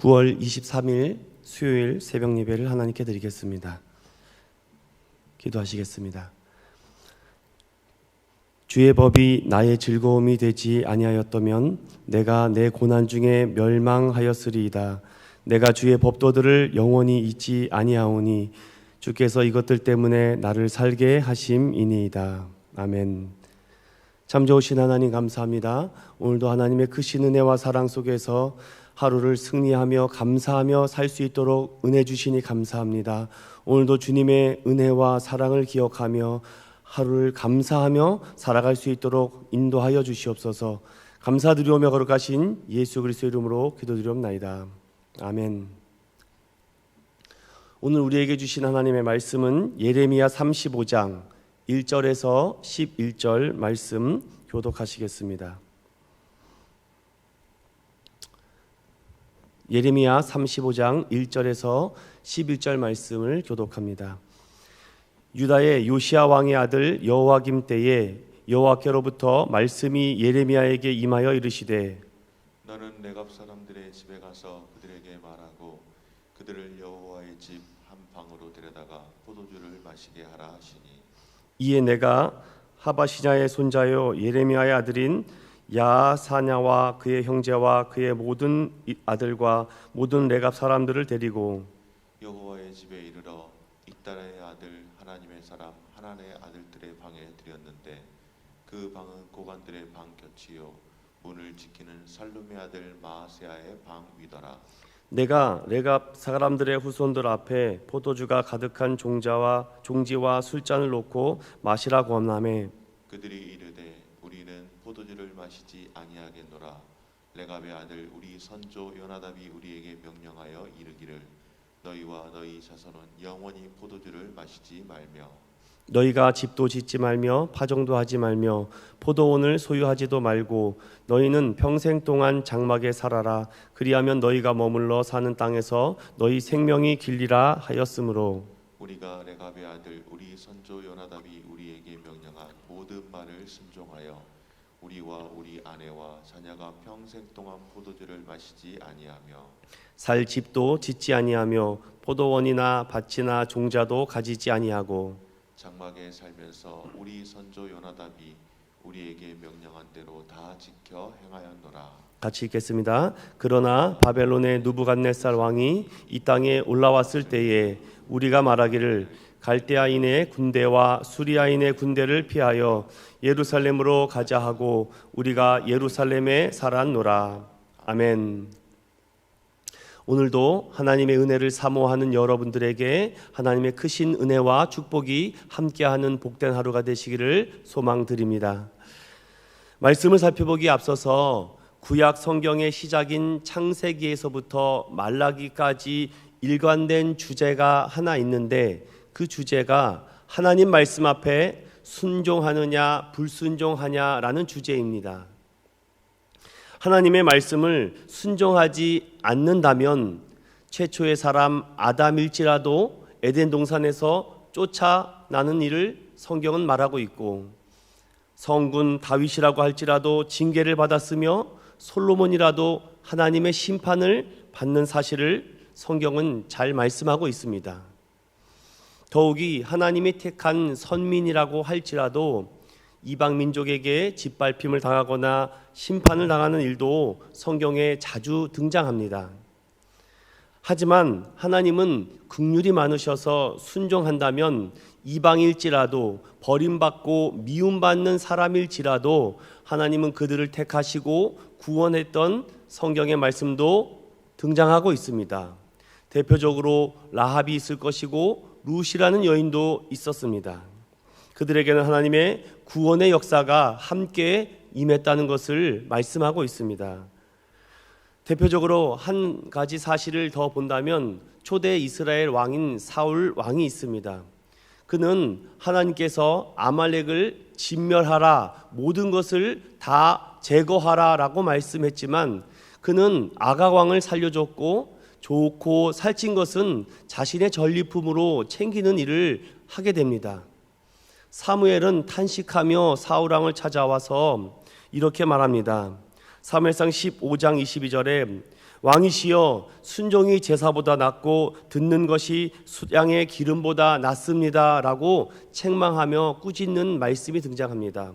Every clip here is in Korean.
9월 23일 수요일 새벽 예배를 하나님께 드리겠습니다. 기도하시겠습니다. 주의 법이 나의 즐거움이 되지 아니하였다면 내가 내 고난 중에 멸망하였으리이다. 내가 주의 법도들을 영원히 잊지 아니하오니 주께서 이것들 때문에 나를 살게 하심이니이다. 아멘. 참 좋으신 하나님 감사합니다. 오늘도 하나님의 크신 은혜와 사랑 속에서 하루를 승리하며 감사하며 살 수 있도록 은혜 주시니 감사합니다. 오늘도 주님의 은혜와 사랑을 기억하며 하루를 감사하며 살아갈 수 있도록 인도하여 주시옵소서. 감사드리오며 거룩하신 예수 그리스도 이름으로 기도드리옵나이다. 아멘. 오늘 우리에게 주신 하나님의 말씀은 예레미야 35장 1절에서 11절 말씀 교독하시겠습니다. 예레미야 35장 1절에서 11절 말씀을 교독합니다. 유다의 요시아 왕의 아들 여호와김 때에 여호와께로부터 말씀이 예레미야에게 임하여 이르시되 너는 내갑 사람들의 집에 가서 그들에게 말하고 그들을 여호와의 집 한 방으로 데려다가 포도주를 마시게 하라 하시니 이에 내가 하바시냐의 손자요 예레미야의 아들인 야사냐와 그의 형제와 그의 모든 이- 아들과 모든 레갑 사람들을 데리고 여호와의 집에 이르러 이따라의 아들 하나님의 사람 하나님의 아들들의 방에 들였는데 그 방은 고관들의 방 곁이요 문을 지키는 살룸의 아들 마아세아의 방 위더라. 내가 레갑 사람들의 후손들 앞에 포도주가 가득한 종자와 종지와 술잔을 놓고 마시라 권함에 그들이 이르되 포도주를 마시지 아니하겠노라. 레갑의 아들 우리 선조 요나답이 우리에게 명령하여 이르기를 너희와 너희 자손은 영원히 포도주를 마시지 말며 너희가 집도 짓지 말며 파종도 하지 말며 포도원을 소유하지도 말고 너희는 평생 동안 장막에 살아라. 그리하면 너희가 머물러 사는 땅에서 너희 생명이 길리라 하였으므로. 우리가 레갑의 아들 우리 선조 요나답이 우리에게 명령한 모든 말을 순종하여 우리와 우리 아내와 자녀가 평생 동안 포도주를 마시지 아니하며 살 집도 짓지 아니하며 포도원이나 밭이나 종자도 가지지 아니하고 장막에 살면서 우리 선조 요나답이 우리에게 명령한 대로 다 지켜 행하였노라 같이 읽겠습니다. 그러나 바벨론의 누부갓네살 왕이 이 땅에 올라왔을 때에 우리가 말하기를 갈대아인의 군대와 수리아인의 군대를 피하여 예루살렘으로 가자 하고 우리가 예루살렘에 살았노라. 아멘. 오늘도 하나님의 은혜를 사모하는 여러분들에게 하나님의 크신 은혜와 축복이 함께하는 복된 하루가 되시기를 소망드립니다. 말씀을 살펴보기 앞서서 구약 성경의 시작인 창세기에서부터 말라기까지 일관된 주제가 하나 있는데 그 주제가 하나님 말씀 앞에 순종하느냐 불순종하냐라는 주제입니다. 하나님의 말씀을 순종하지 않는다면 최초의 사람 아담일지라도 에덴 동산에서 쫓아나는 일을 성경은 말하고 있고 성군 다윗이라고 할지라도 징계를 받았으며 솔로몬이라도 하나님의 심판을 받는 사실을 성경은 잘 말씀하고 있습니다. 더욱이 하나님이 택한 선민이라고 할지라도 이방 민족에게 짓밟힘을 당하거나 심판을 당하는 일도 성경에 자주 등장합니다. 하지만 하나님은 긍휼이 많으셔서 순종한다면 이방일지라도 버림받고 미움받는 사람일지라도 하나님은 그들을 택하시고 구원했던 성경의 말씀도 등장하고 있습니다. 대표적으로 라합이 있을 것이고 루시라는 여인도 있었습니다. 그들에게는 하나님의 구원의 역사가 함께 임했다는 것을 말씀하고 있습니다. 대표적으로 한 가지 사실을 더 본다면 초대 이스라엘 왕인 사울 왕이 있습니다. 그는 하나님께서 아말렉을 진멸하라 모든 것을 다 제거하라라고 말씀했지만 그는 아각 왕을 살려줬고 좋고 살찐 것은 자신의 전리품으로 챙기는 일을 하게 됩니다. 사무엘은 탄식하며 사울 왕을 찾아와서 이렇게 말합니다. 사무엘상 15장 22절에 왕이시여 순종이 제사보다 낫고 듣는 것이 수양의 기름보다 낫습니다라고 책망하며 꾸짖는 말씀이 등장합니다.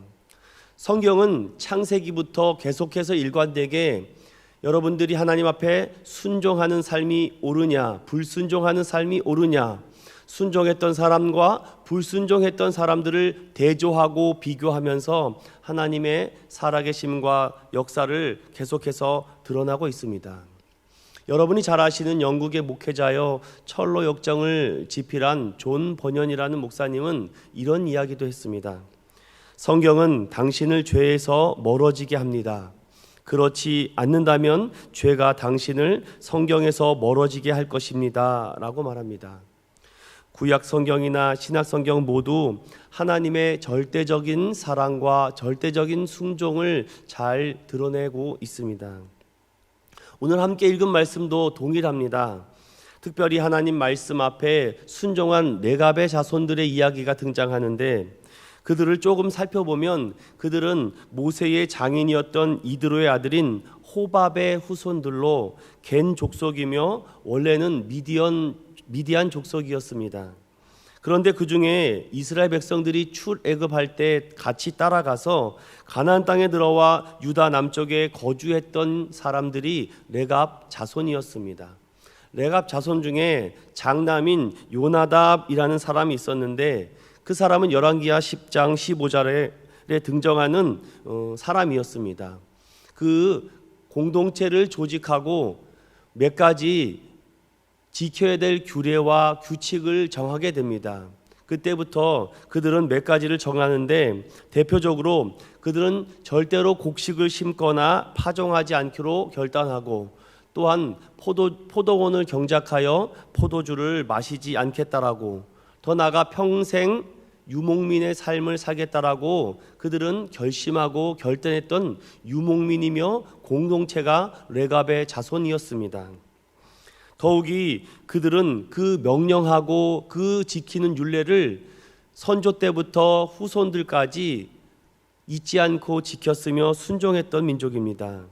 성경은 창세기부터 계속해서 일관되게 여러분들이 하나님 앞에 순종하는 삶이 옳으냐, 불순종하는 삶이 옳으냐, 순종했던 사람과 불순종했던 사람들을 대조하고 비교하면서 하나님의 살아계심과 역사를 계속해서 드러나고 있습니다. 여러분이 잘 아시는 영국의 목회자여 철로 역정을 집필한 존 번연이라는 목사님은 이런 이야기도 했습니다. 성경은 당신을 죄에서 멀어지게 합니다. 그렇지 않는다면 죄가 당신을 성경에서 멀어지게 할 것입니다. 라고 말합니다. 구약 성경이나 신약 성경 모두 하나님의 절대적인 사랑과 절대적인 순종을 잘 드러내고 있습니다. 오늘 함께 읽은 말씀도 동일합니다. 특별히 하나님 말씀 앞에 순종한 네갑의 자손들의 이야기가 등장하는데 그들을 조금 살펴보면 그들은 모세의 장인이었던 이드로의 아들인 호밥의 후손들로 겐 족속이며 원래는 미디언 미디안 족속이었습니다. 그런데 그 중에 이스라엘 백성들이 출애굽할 때 같이 따라가서 가나안 땅에 들어와 유다 남쪽에 거주했던 사람들이 레갑 자손이었습니다. 레갑 자손 중에 장남인 요나답이라는 사람이 있었는데 그 사람은 열왕기하 10장 15절에 등장하는 어, 사람이었습니다. 그 공동체를 조직하고 몇 가지 지켜야 될 규례와 규칙을 정하게 됩니다. 그때부터 그들은 몇 가지를 정하는데 대표적으로 그들은 절대로 곡식을 심거나 파종하지 않기로 결단하고 또한 포도 포도원을 경작하여 포도주를 마시지 않겠다라고 더 나아가 평생 유목민의 삶을 살겠다라고 그들은 결심하고 결단했던 유목민이며 공동체가 레갑의 자손이었습니다. 더욱이 그들은 그 명령하고 그 지키는 윤례를 선조 때부터 후손들까지 잊지 않고 지켰으며 순종했던 민족입니다.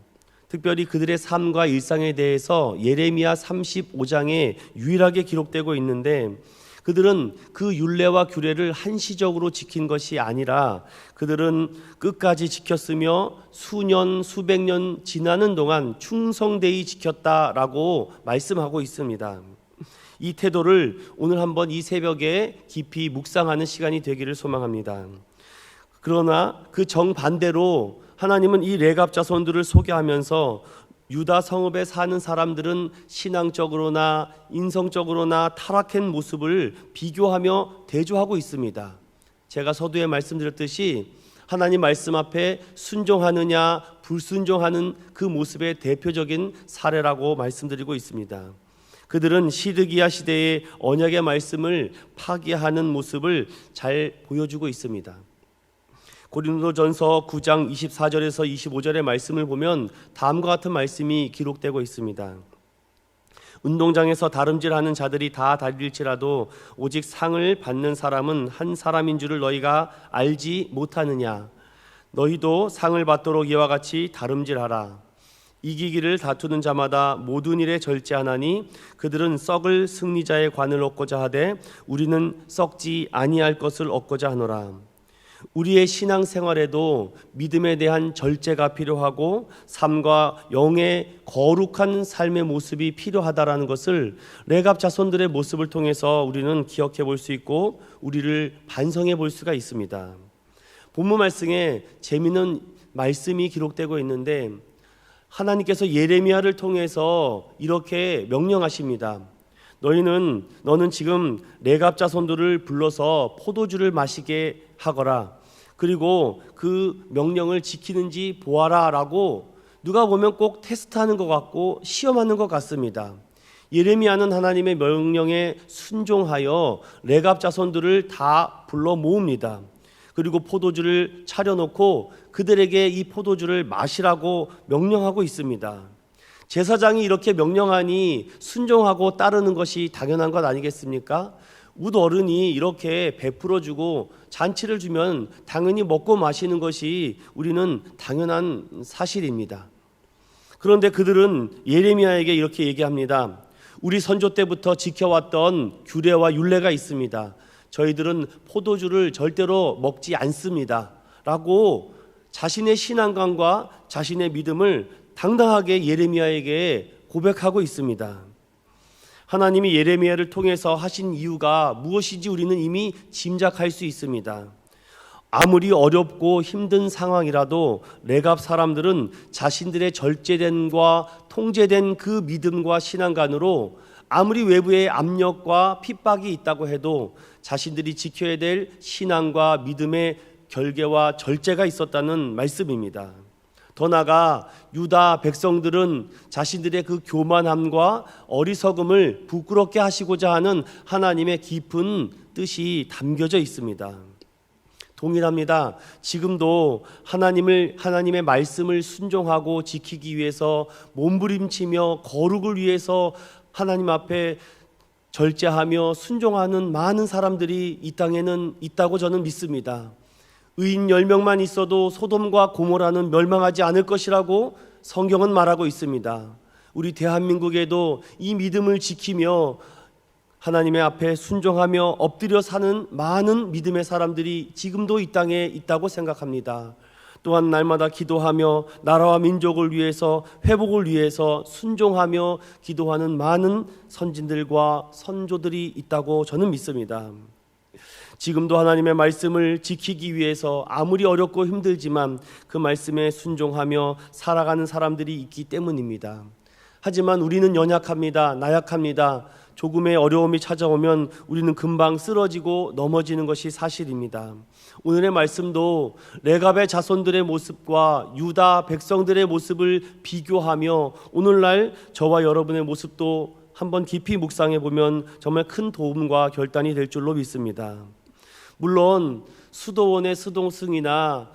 특별히 그들의 삶과 일상에 대해서 예레미야 35장에 유일하게 기록되고 있는데 그들은 그 율례와 규례를 한시적으로 지킨 것이 아니라 그들은 끝까지 지켰으며 수년 수백 년 지나는 동안 충성되이 지켰다라고 말씀하고 있습니다. 이 태도를 오늘 한번 이 새벽에 깊이 묵상하는 시간이 되기를 소망합니다. 그러나 그 정반대로 하나님은 이 레갑 자손들을 소개하면서 유다 성읍에 사는 사람들은 신앙적으로나 인성적으로나 타락한 모습을 비교하며 대조하고 있습니다. 제가 서두에 말씀드렸듯이 하나님 말씀 앞에 순종하느냐 불순종하는 그 모습의 대표적인 사례라고 말씀드리고 있습니다. 그들은 시드기야 시대의 언약의 말씀을 파기하는 모습을 잘 보여주고 있습니다. 고린도전서 9장 24절에서 25절의 말씀을 보면 다음과 같은 말씀이 기록되고 있습니다. 운동장에서 다름질하는 자들이 다 다릴지라도 오직 상을 받는 사람은 한 사람인 줄을 너희가 알지 못하느냐? 너희도 상을 받도록 이와 같이 다름질하라. 이기기를 다투는 자마다 모든 일에 절제하나니 그들은 썩을 승리자의 관을 얻고자 하되 우리는 썩지 아니할 것을 얻고자 하노라 우리의 신앙 생활에도 믿음에 대한 절제가 필요하고 삶과 영의 거룩한 삶의 모습이 필요하다라는 것을 레갑 자손들의 모습을 통해서 우리는 기억해 볼 수 있고 우리를 반성해 볼 수가 있습니다. 본문 말씀에 재미있는 말씀이 기록되고 있는데 하나님께서 예레미야를 통해서 이렇게 명령하십니다. 너희는 너는 지금 레갑 자손들을 불러서 포도주를 마시게 하거라. 그리고 그 명령을 지키는지 보아라라고 누가 보면 꼭 테스트하는 것 같고 시험하는 것 같습니다. 예레미야는 하나님의 명령에 순종하여 레갑 자손들을 다 불러 모읍니다. 그리고 포도주를 차려놓고 그들에게 이 포도주를 마시라고 명령하고 있습니다. 제사장이 이렇게 명령하니 순종하고 따르는 것이 당연한 것 아니겠습니까? 우드 어른이 이렇게 베풀어 주고 잔치를 주면 당연히 먹고 마시는 것이 우리는 당연한 사실입니다. 그런데 그들은 예레미야에게 이렇게 얘기합니다. 우리 선조 때부터 지켜왔던 규례와 율례가 있습니다. 저희들은 포도주를 절대로 먹지 않습니다. 라고 자신의 신앙관과 자신의 믿음을 당당하게 예레미야에게 고백하고 있습니다. 하나님이 예레미야를 통해서 하신 이유가 무엇인지 우리는 이미 짐작할 수 있습니다. 아무리 어렵고 힘든 상황이라도 레갑 사람들은 자신들의 절제된과 통제된 그 믿음과 신앙관으로 아무리 외부의 압력과 핍박이 있다고 해도 자신들이 지켜야 될 신앙과 믿음의 결계와 절제가 있었다는 말씀입니다. 더 나아가 유다 백성들은 자신들의 그 교만함과 어리석음을 부끄럽게 하시고자 하는 하나님의 깊은 뜻이 담겨져 있습니다. 동일합니다. 지금도 하나님을 하나님의 말씀을 순종하고 지키기 위해서 몸부림치며 거룩을 위해서 하나님 앞에 절제하며 순종하는 많은 사람들이 이 땅에는 있다고 저는 믿습니다. 의인 10명만 있어도 소돔과 고모라는 멸망하지 않을 것이라고 성경은 말하고 있습니다. 우리 대한민국에도 이 믿음을 지키며 하나님의 앞에 순종하며 엎드려 사는 많은 믿음의 사람들이 지금도 이 땅에 있다고 생각합니다. 또한 날마다 기도하며 나라와 민족을 위해서 회복을 위해서 순종하며 기도하는 많은 선진들과 선조들이 있다고 저는 믿습니다. 지금도 하나님의 말씀을 지키기 위해서 아무리 어렵고 힘들지만 그 말씀에 순종하며 살아가는 사람들이 있기 때문입니다. 하지만 우리는 연약합니다. 나약합니다. 조금의 어려움이 찾아오면 우리는 금방 쓰러지고 넘어지는 것이 사실입니다. 오늘의 말씀도 레갑의 자손들의 모습과 유다 백성들의 모습을 비교하며 오늘날 저와 여러분의 모습도 한번 깊이 묵상해 보면 정말 큰 도움과 결단이 될 줄로 믿습니다. 물론 수도원의 수동승이나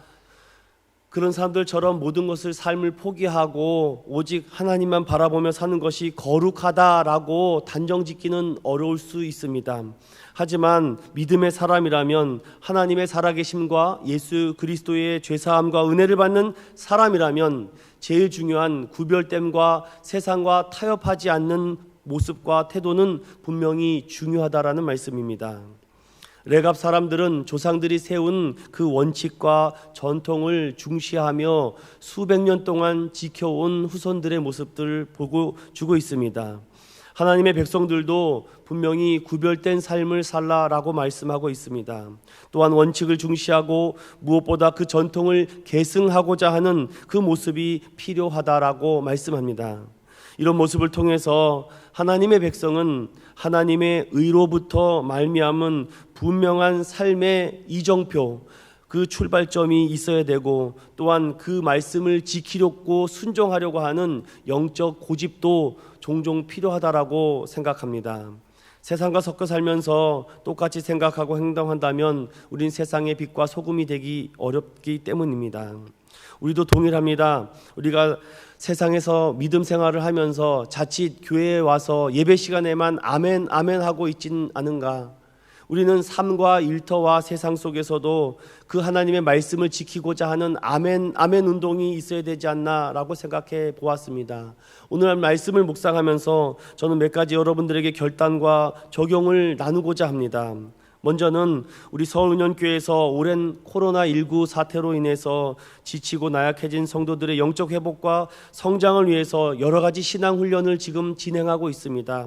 그런 사람들처럼 모든 것을 삶을 포기하고 오직 하나님만 바라보며 사는 것이 거룩하다라고 단정 짓기는 어려울 수 있습니다. 하지만 믿음의 사람이라면 하나님의 살아계심과 예수 그리스도의 죄사함과 은혜를 받는 사람이라면 제일 중요한 구별됨과 세상과 타협하지 않는 모습과 태도는 분명히 중요하다라는 말씀입니다. 레갑 사람들은 조상들이 세운 그 원칙과 전통을 중시하며 수백 년 동안 지켜온 후손들의 모습들을 보고 주고 있습니다. 하나님의 백성들도 분명히 구별된 삶을 살라라고 말씀하고 있습니다. 또한 원칙을 중시하고 무엇보다 그 전통을 계승하고자 하는 그 모습이 필요하다라고 말씀합니다. 이런 모습을 통해서 하나님의 백성은 하나님의 의로부터 말미암은 분명한 삶의 이정표 그 출발점이 있어야 되고 또한 그 말씀을 지키려고 순종하려고 하는 영적 고집도 종종 필요하다라고 생각합니다. 세상과 섞여 살면서 똑같이 생각하고 행동한다면 우린 세상의 빛과 소금이 되기 어렵기 때문입니다. 우리도 동일합니다. 우리가 세상에서 믿음 생활을 하면서 자칫 교회에 와서 예배 시간에만 아멘 아멘 하고 있진 않은가? 우리는 삶과 일터와 세상 속에서도 그 하나님의 말씀을 지키고자 하는 아멘 아멘 운동이 있어야 되지 않나라고 생각해 보았습니다. 오늘 말씀을 묵상하면서 저는 몇 가지 여러분들에게 결단과 적용을 나누고자 합니다. 먼저는 우리 서울은연교회에서 오랜 코로나19 사태로 인해서 지치고 나약해진 성도들의 영적 회복과 성장을 위해서 여러 가지 신앙 훈련을 지금 진행하고 있습니다.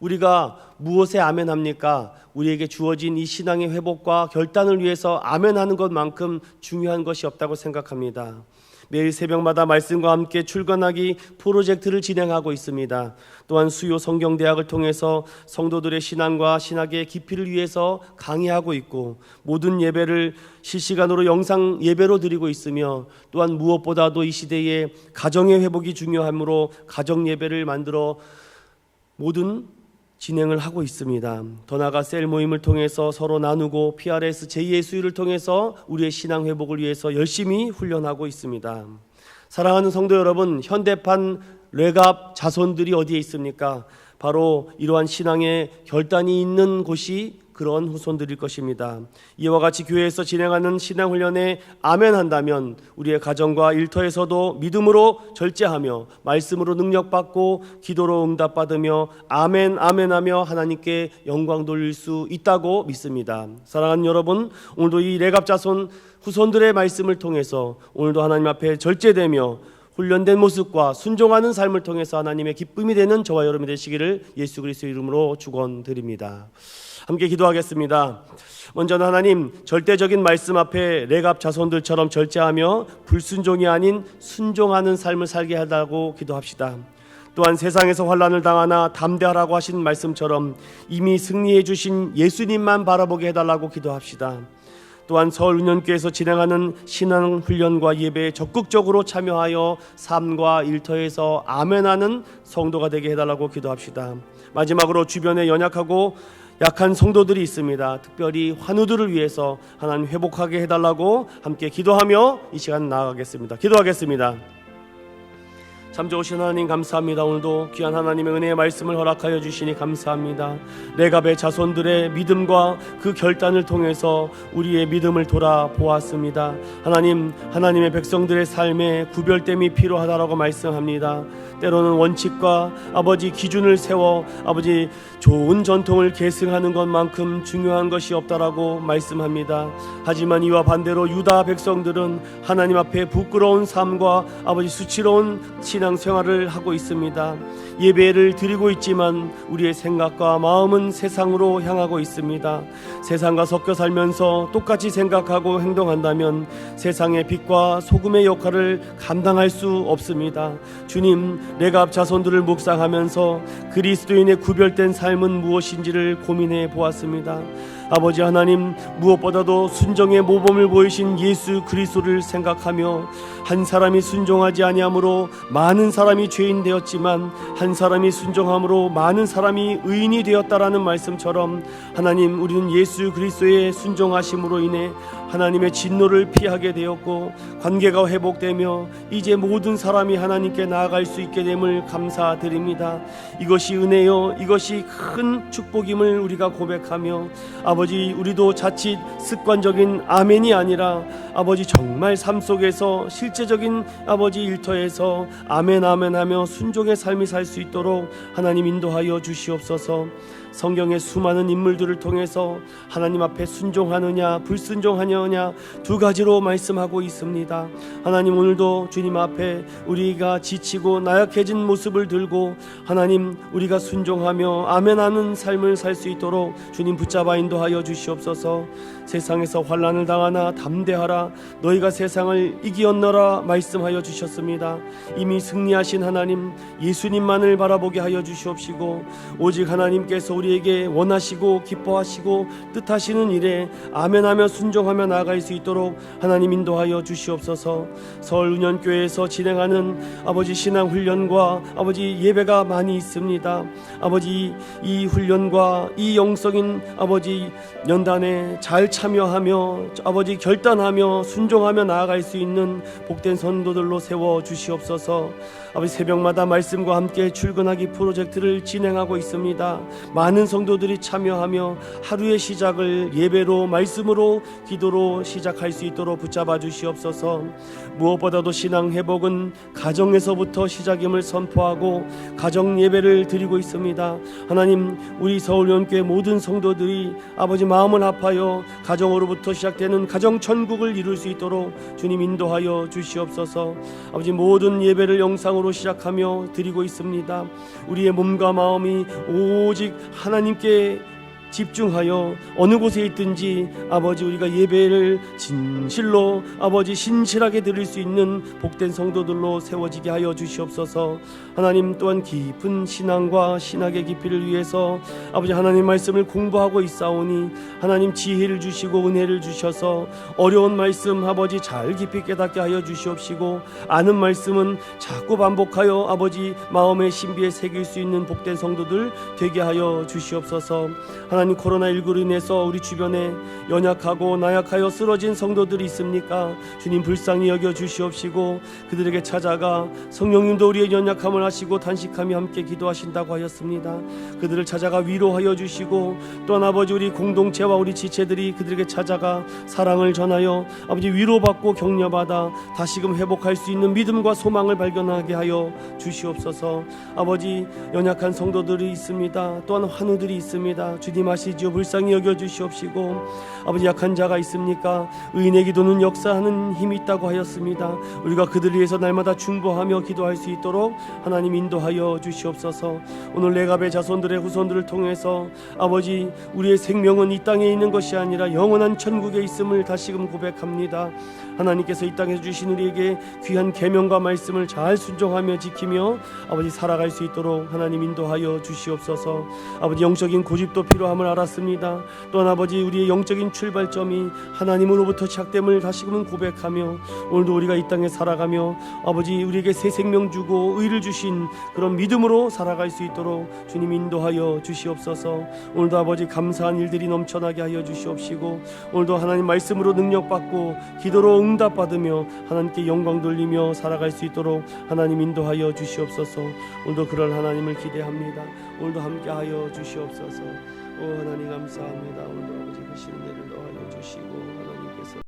우리가 무엇에 아멘합니까? 우리에게 주어진 이 신앙의 회복과 결단을 위해서 아멘하는 것만큼 중요한 것이 없다고 생각합니다. 매일 새벽마다 말씀과 함께 출근하기 프로젝트를 진행하고 있습니다. 또한 수요 성경대학을 통해서 성도들의 신앙과 신학의 깊이를 위해서 강의하고 있고 모든 예배를 실시간으로 영상 예배로 드리고 있으며 또한 무엇보다도 이 시대에 가정의 회복이 중요하므로 가정 예배를 만들어 모든 진행을 하고 있습니다. 더 나아가 셀 모임을 통해서 서로 나누고 PRS 제2의 수유를 통해서 우리의 신앙 회복을 위해서 열심히 훈련하고 있습니다. 사랑하는 성도 여러분, 현대판 레갑 자손들이 어디에 있습니까? 바로 이러한 신앙의 결단이 있는 곳이 그런 후손들일 것입니다. 이와 같이 교회에서 진행하는 신앙 훈련에 아멘한다면 우리의 가정과 일터에서도 믿음으로 절제하며 말씀으로 능력받고 기도로 응답받으며 아멘 아멘하며 하나님께 영광 돌릴 수 있다고 믿습니다. 사랑하는 여러분, 오늘도 이 레갑 자손 후손들의 말씀을 통해서 오늘도 하나님 앞에 절제되며 훈련된 모습과 순종하는 삶을 통해서 하나님의 기쁨이 되는 저와 여러분이 되시기를 예수 그리스도 이름으로 축원드립니다. 함께 기도하겠습니다. 먼저는 하나님 절대적인 말씀 앞에 레갑 자손들처럼 절제하며 불순종이 아닌 순종하는 삶을 살게 하다고 기도합시다. 또한 세상에서 환란을 당하나 담대하라고 하신 말씀처럼 이미 승리해 주신 예수님만 바라보게 해달라고 기도합시다. 또한 서울 운연교에서 진행하는 신앙 훈련과 예배에 적극적으로 참여하여 삶과 일터에서 아멘하는 성도가 되게 해달라고 기도합시다. 마지막으로 주변에 연약하고 약한 성도들이 있습니다. 특별히 환우들을 위해서 하나님 회복하게 해달라고 함께 기도하며 이 시간 나아가겠습니다. 기도하겠습니다. 참 좋으신 하나님 감사합니다. 오늘도 귀한 하나님의 은혜의 말씀을 허락하여 주시니 감사합니다. 레갑의 자손들의 믿음과 그 결단을 통해서 우리의 믿음을 돌아보았습니다. 하나님, 하나님의 백성들의 삶에 구별됨이 필요하다라고 말씀합니다. 때로는 원칙과 아버지 기준을 세워 아버지 좋은 전통을 계승하는 것만큼 중요한 것이 없다라고 말씀합니다. 하지만 이와 반대로 유다 백성들은 하나님 앞에 부끄러운 삶과 아버지 수치로운 신앙 생활을 하고 있습니다. 예배를 드리고 있지만 우리의 생각과 마음은 세상으로 향하고 있습니다. 세상과 섞여 살면서 똑같이 생각하고 행동한다면 세상의 빛과 소금의 역할을 감당할 수 없습니다. 주님, 내가 자손들을 묵상하면서 그리스도인의 구별된 삶은 무엇인지를 고민해 보았습니다. 아버지 하나님 무엇보다도 순정의 모범을 보이신 예수 그리스도를 생각하며 한 사람이 순종하지 아니함으로 많은 사람이 죄인 되었지만 한 사람이 순종함으로 많은 사람이 의인이 되었다라는 말씀처럼 하나님 우리는 예수 그리스도의 순종하심으로 인해 하나님의 진노를 피하게 되었고 관계가 회복되며 이제 모든 사람이 하나님께 나아갈 수 있게 됨을 감사드립니다. 이것이 은혜요 이것이 큰 축복임을 우리가 고백하며 아버지 우리도 자칫 습관적인 아멘이 아니라 아버지 정말 삶 속에서 실제 적인 아버지 일터에서 아멘 아멘 하며 순종의 삶이 살 수 있도록 하나님 인도하여 주시옵소서. 성경의 수많은 인물들을 통해서 하나님 앞에 순종하느냐 불순종하느냐 두 가지로 말씀하고 있습니다. 하나님 오늘도 주님 앞에 우리가 지치고 나약해진 모습을 들고 하나님 우리가 순종하며 아멘하는 삶을 살 수 있도록 주님 붙잡아 인도하여 주시옵소서. 세상에서 환란을 당하나 담대하라 너희가 세상을 이기었노라 말씀하여 주셨습니다. 이미 승리하신 하나님 예수님만을 바라보게 하여 주시옵시고 오직 하나님께서 우리 에게 원하시고 기뻐하시고 뜻하시는 일에 아멘하며 순종하며 나아갈 수 있도록 하나님 인도하여 주시옵소서. 서울 운연교회에서 진행하는 아버지 신앙 훈련과 아버지 예배가 많이 있습니다. 아버지 이 훈련과 이 영성인 아버지 연단에 잘 참여하며 아버지 결단하며 순종하며 나아갈 수 있는 복된 선도들로 세워 주시옵소서. 아버지 새벽마다 말씀과 함께 출근하기 프로젝트를 진행하고 있습니다. 많은 성도들이 참여하며 하루의 시작을 예배로 말씀으로 기도로 시작할 수 있도록 붙잡아 주시옵소서. 무엇보다도 신앙 회복은 가정에서부터 시작임을 선포하고 가정 예배를 드리고 있습니다. 하나님 우리 서울 연교회 모든 성도들이 아버지 마음을 아파요 가정으로부터 시작되는 가정 천국을 이룰 수 있도록 주님 인도하여 주시옵소서. 아버지 모든 예배를 영상으로 시작하며 드리고 있습니다. 우리의 몸과 마음이 오직 하나님께 집중하여 어느 곳에 있든지 아버지 우리가 예배를 진실로 아버지 신실하게 드릴 수 있는 복된 성도들로 세워지게 하여 주시옵소서. 하나님 또한 깊은 신앙과 신학의 깊이를 위해서 아버지 하나님 말씀을 공부하고 있사오니 하나님 지혜를 주시고 은혜를 주셔서 어려운 말씀 아버지 잘 깊이 깨닫게 하여 주시옵시고 아는 말씀은 자꾸 반복하여 아버지 마음의 신비에 새길 수 있는 복된 성도들 되게 하여 주시옵소서. 하나님 하나님 코로나19로 인해서 우리 주변에 연약하고 나약하여 쓰러진 성도들이 있습니까? 주님 불쌍히 여겨 주시옵시고 그들에게 찾아가 성령님도 우리의 연약함을 아시고 단식하며 함께 기도하신다고 하였습니다. 그들을 찾아가 위로하여 주시고 또한 아버지 우리 공동체와 우리 지체들이 그들에게 찾아가 사랑을 전하여 아버지 위로받고 격려받아 다시금 회복할 수 있는 믿음과 소망을 발견하게 하여 주시옵소서. 아버지 연약한 성도들이 있습니다. 또한 환우들이 있습니다. 주님 아시지요 불쌍히 여겨 주시옵시고 아버지 약한 자가 있습니까? 의인의 기도는 역사하는 힘이 있다고 하였습니다. 우리가 그들을 위해서 날마다 중보하며 기도할 수 있도록 하나님 인도하여 주시옵소서. 오늘 레갑의 자손들의 후손들을 통해서 아버지 우리의 생명은 이 땅에 있는 것이 아니라 영원한 천국에 있음을 다시금 고백합니다. 하나님께서 이 땅에 주신 우리에게 귀한 계명과 말씀을 잘 순종하며 지키며 아버지 살아갈 수 있도록 하나님 인도하여 주시옵소서. 아버지 영적인 고집도 필요함을 알았습니다. 또한 아버지 우리의 영적인 출발점이 하나님으로부터 시작됨을 다시금 고백하며 오늘도 우리가 이 땅에 살아가며 아버지 우리에게 새 생명 주고 의를 주신 그런 믿음으로 살아갈 수 있도록 주님 인도하여 주시옵소서. 오늘도 아버지 감사한 일들이 넘쳐나게 하여 주시옵시고 오늘도 하나님 말씀으로 능력받고 기도로 응답받으며 하나님께 영광 돌리며 살아갈 수 있도록 하나님 인도하여 주시옵소서. 오늘도 그럴 하나님을 기대합니다. 오늘도 함께하여 주시옵소서. 오 하나님 감사합니다. 오늘도 아버지 그 신뢰를 더하여 주시고